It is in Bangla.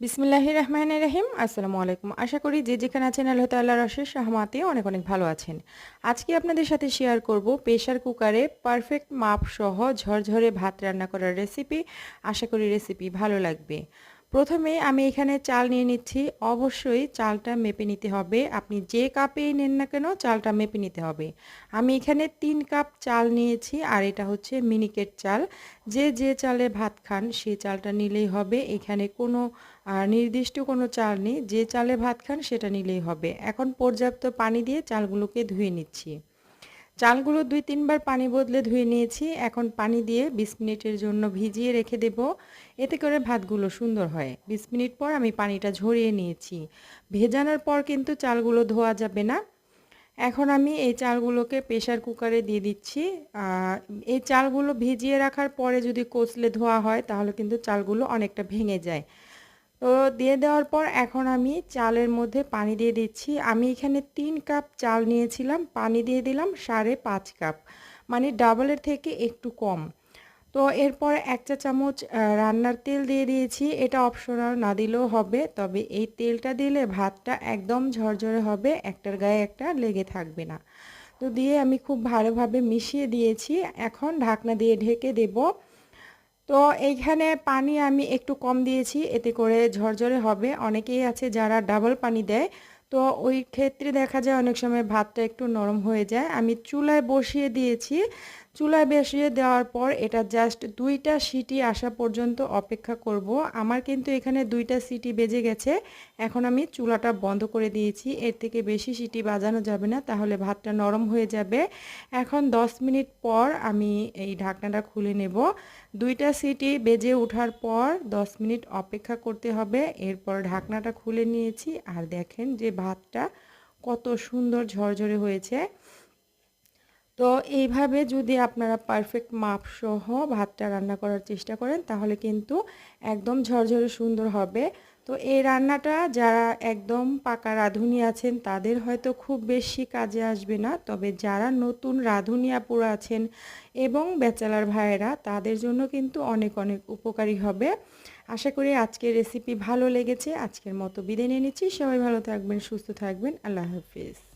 বিসমিল্লাহির রহমান রহিম, আসসালামু আলাইকুম। আশা করি যে যেখানে আছেন আল্লাহ তাল্লাহ রশেষ সহমাতে অনেক অনেক ভালো আছেন। আজকে আপনাদের সাথে শেয়ার করব প্রেশার কুকারে পারফেক্ট মাপ সহ ঝরঝরে ভাত রান্না করার রেসিপি আশা করি রেসিপি ভালো লাগবে। প্রথমে আমি এখানে চাল নিয়ে নিচ্ছি। অবশ্যই চালটা মেপে নিতে হবে। আপনি যে কাপেই নেন না কেন চালটা মেপে নিতে হবে। আমি এখানে তিন কাপ চাল নিয়েছি আর এটা হচ্ছে মিনিকেট চাল। যে যে চালে ভাত খান সে চালটা নিলেই হবে। এখানে কোনো নির্দিষ্ট কোনো চাল নেই। যে চালে ভাত খান সেটা নিলেই হবে। এখন পর্যাপ্ত পানি দিয়ে চালগুলোকে ধুয়ে নিচ্ছি। চালগুলো দুই তিনবার পানি বদলে ধুয়ে নিয়েছি। এখন পানি দিয়ে বিশ মিনিটের জন্য ভিজিয়ে রেখে দেব। এতে করে ভাতগুলো সুন্দর হয়। বিশ মিনিট পর আমি পানিটা ঝরিয়ে নিয়েছি। ভেজানোর পর কিন্তু চালগুলো ধোয়া যাবে না। এখন আমি এই চালগুলোকে প্রেশার কুকারে দিয়ে দিচ্ছি। এই চালগুলো ভিজিয়ে রাখার পরে যদি কচলে ধোয়া হয়, তাহলে কিন্তু চালগুলো অনেকটা ভেঙে যায়। তো দিয়ে দেওয়ার পর এখন আমি চালের মধ্যে পানি দিয়ে দিচ্ছি। আমি এখানে তিন কাপ চাল নিয়েছিলাম, পানি দিয়ে দিলাম সাড়ে পাঁচ কাপ মানে ডাবলের থেকে একটু কম। তো এরপর এক চা চামচ রান্নার তেল দিয়ে দিয়েছি। এটা অপশনাল না দিলেও হবে, তবে এই তেলটা দিলে ভাতটা একদম ঝরঝরে হবে, একটার গায়ে একটা লেগে থাকবে না। তো দিয়ে আমি খুব ভালোভাবে মিশিয়ে দিয়েছি। এখন ঢাকনা দিয়ে ঢেকে দেবো। তো এইখানে পানি আমি একটু কম দিয়েছি, এতে করে ঝরঝরে হবে। অনেকেই আছে যারা ডাবল পানি দেয়, তো ওই ক্ষেত্রে দেখা যায় অনেক সময় ভাতটা একটু নরম হয়ে যায়। আমি চুলায় বসিয়ে দিয়েছি চুলায় বসিয়ে দেওয়ার পর এটা জাস্ট দুইটা সিটি আসা পর্যন্ত অপেক্ষা করব। আমার কিন্তু এখানে দুইটা সিটি বেজে গেছে। এখন আমি চুলাটা বন্ধ করে দিয়েছি। এর থেকে বেশি সিটি বাজানো যাবে না, তাহলে ভাতটা নরম হয়ে যাবে। এখন 10 মিনিট পর আমি এই ঢাকনাটা খুলে নেব। দুইটা সিটি বেজে ওঠার পর 10 মিনিট অপেক্ষা করতে হবে। এরপর ঢাকনাটা খুলে নিয়েছি। আর দেখেন যে ভাতটা কত সুন্দর ঝরঝরে হয়েছে। তো এইভাবে যদি আপনারা পারফেক্ট মাপ সহ ভাতটা রান্না করার চেষ্টা করেন, তাহলে কিন্তু একদম ঝরঝরে সুন্দর হবে। তো এই রান্নাটা যারা একদম পাকা রাঁধুনি আছেন, তাদের হয়তো খুব বেশি কাজে আসবে না। তবে যারা নতুন রাঁধুনি আপুরা আছেন এবং ব্যাচেলার ভাইয়েরা, তাদের জন্য কিন্তু অনেক অনেক উপকারী হবে। আশা করি আজকের রেসিপি ভালো লেগেছে। আজকের মতো বিদায় নিয়ে নিচ্ছি। সবাই ভালো থাকবেন, সুস্থ থাকবেন। আল্লাহ হাফিজ।